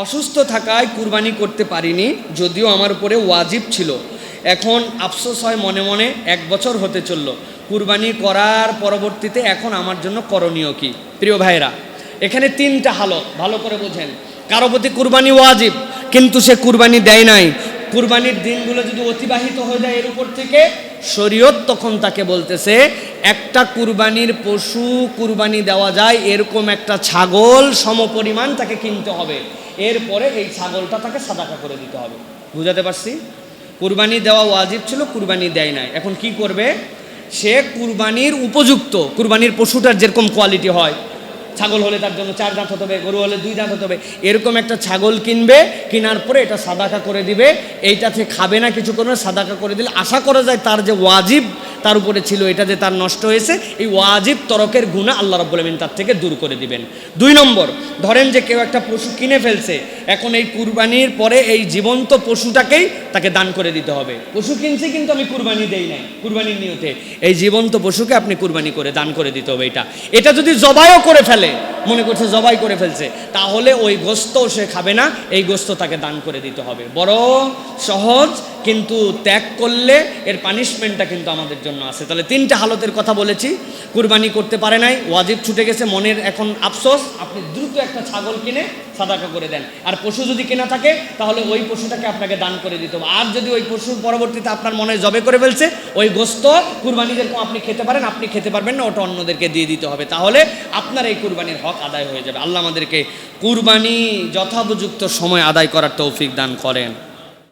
অসুস্থ থাকায় কুরবানি করতে পারিনি, যদিও আমার উপরে ওয়াজিব ছিল। এখন আফসোস হয় মনে মনে এক বছর হতে চলল। কুরবানি করার পরবর্তীতে এখন আমার জন্য করণীয় কি? প্রিয় ভাইরা এখানে তিনটা হালত, ভালো করে বোঝেন। কারও প্রতি কুরবানি ওয়াজিব, কিন্তু সে কুরবানি দেয় নাই। কুরবানির দিনগুলো যদি অতিবাহিত হয়ে যায় এর উপর থেকে, শরীয়ত তখন তাকে বলতেছে একটা কুরবানির পশু কুরবানি দেওয়া যায়, এরকম একটা ছাগল সমপরিমাণ তাকে কিনতে হবে। এরপরে এই ছাগলটা তাকে সাদাকা করে দিতে হবে। বুঝাতে পারছি? কুরবানি দেওয়া ওয়াজিব ছিল, কুরবানি দেয় নাই। এখন কি করবে? সে কুরবানির উপযুক্ত, কুরবানির পশুটার যেরকম কোয়ালিটি হয়, ছাগল হলে তার জন্য চার দাঁত হতে হবে, গরু হলে দুই দাঁত হতে হবে, এরকম একটা ছাগল কিনবে, কেনার পরে এটা সাদাকা করে দিবে, এইটা সে খাবে না, কিছু করবে সাদাকা করে দিলে আশা করা যায় তার যে ওয়াজিব তার উপরে ছিল এটা যে তার নষ্ট হয়েছে, এই ওয়াজিব তরকের গুণা আল্লাহ রব্বুল আমিন তার থেকে দূর করে দিবেন। দুই নম্বর, ধরেন যে কেউ একটা পশু কিনে ফেলছে, এখন এই কুরবানির পরে এই জীবন্ত পশুটাকেই তাকে দান করে দিতে হবে। পশু কিনছি কিন্তু আমি কুরবানি দেই নাই, কুরবানির নিয়তে। এই জীবন্ত পশুকে আপনি কুরবানি করে, দান করে দিতে হবে এটা। এটা যদি জবাইও করে ফেলে, মনে করছে জবাই করে ফেলছে, তাহলে ওই গোস্ত সে খাবে না, এই গোস্ত তাকে দান করে দিতে হবে। বড় সহজ কিন্তু ত্যাগ করলে এর পানিশমেন্টটা কিন্তু আমাদের জন্য আছে। তাহলে তিনটা হালতের কথা বলেছি। কুরবানি করতে পারে নাই, ওয়াজিব ছুটে গেছে, মনের এখন আফসোস। আপনি দ্রুত একটা ছাগল কিনে সাদাকা করে দেন। আর পশু যদি কেনা থাকে, তাহলে ওই পশুটাকে আপনাকে দান করে দিতে হবে। আর যদি ওই পশুর পরবর্তীতে আপনার মনে জবে করে ফেলছে, ওই গোস্ত কুরবানি যেরকম আপনি খেতে পারেন, আপনি খেতে পারবেন না, ওটা অন্যদেরকে দিয়ে দিতে হবে। তাহলে আপনার এই কুরবানির হক আদায় হয়ে যাবে। আল্লাহ আমাদেরকে কুরবানি যথোপযুক্ত সময় আদায় করার তৌফিক দান করেন।